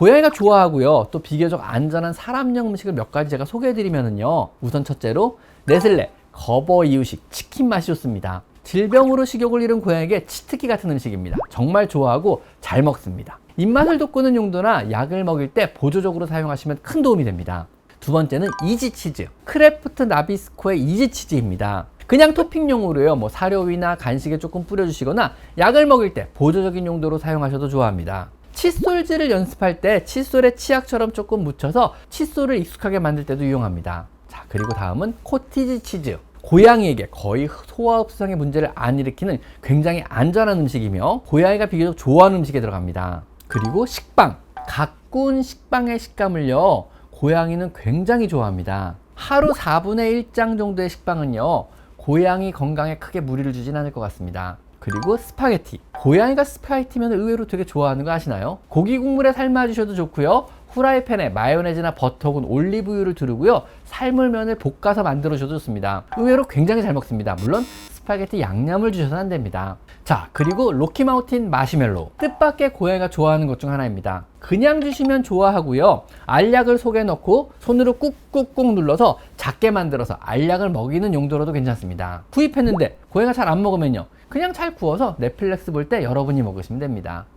고양이가 좋아하고요. 또 비교적 안전한 사람용 음식을 몇 가지 제가 소개해드리면은요. 우선 첫째로 네슬레 거버 이유식 치킨 맛이 좋습니다. 질병으로 식욕을 잃은 고양이에게 치트키 같은 음식입니다. 정말 좋아하고 잘 먹습니다. 입맛을 돋구는 용도나 약을 먹일 때 보조적으로 사용하시면 큰 도움이 됩니다. 두 번째는 이지 치즈. 크래프트 나비스코의 이지 치즈입니다. 그냥 토핑용으로요. 뭐 사료위나 간식에 조금 뿌려주시거나 약을 먹일 때 보조적인 용도로 사용하셔도 좋아합니다. 칫솔질을 연습할 때 칫솔에 치약처럼 조금 묻혀서 칫솔을 익숙하게 만들 때도 유용합니다. 자, 그리고 다음은 코티지 치즈. 고양이에게 거의 소화흡수성의 문제를 안 일으키는 굉장히 안전한 음식이며 고양이가 비교적 좋아하는 음식에 들어갑니다. 그리고 식빵. 가꾼 식빵의 식감을요. 고양이는 굉장히 좋아합니다. 하루 4분의 1장 정도의 식빵은요. 고양이 건강에 크게 무리를 주진 않을 것 같습니다. 그리고 스파게티. 고양이가 스파게티면 의외로 되게 좋아하는 거 아시나요? 고기 국물에 삶아 주셔도 좋고요. 후라이팬에 마요네즈나 버터 혹은 올리브유를 두르고요. 삶을 면을 볶아서 만들어 주셔도 좋습니다. 의외로 굉장히 잘 먹습니다. 물론 스파게티 양념을 주셔서는 안 됩니다. 자, 그리고 로키마우틴 마시멜로. 뜻밖의 고양이가 좋아하는 것 중 하나입니다. 그냥 주시면 좋아하고요. 알약을 속에 넣고 손으로 꾹꾹꾹 눌러서 작게 만들어서 알약을 먹이는 용도로도 괜찮습니다. 구입했는데 고양이가 잘 안 먹으면요. 그냥 잘 구워서 넷플릭스 볼 때 여러분이 먹으시면 됩니다.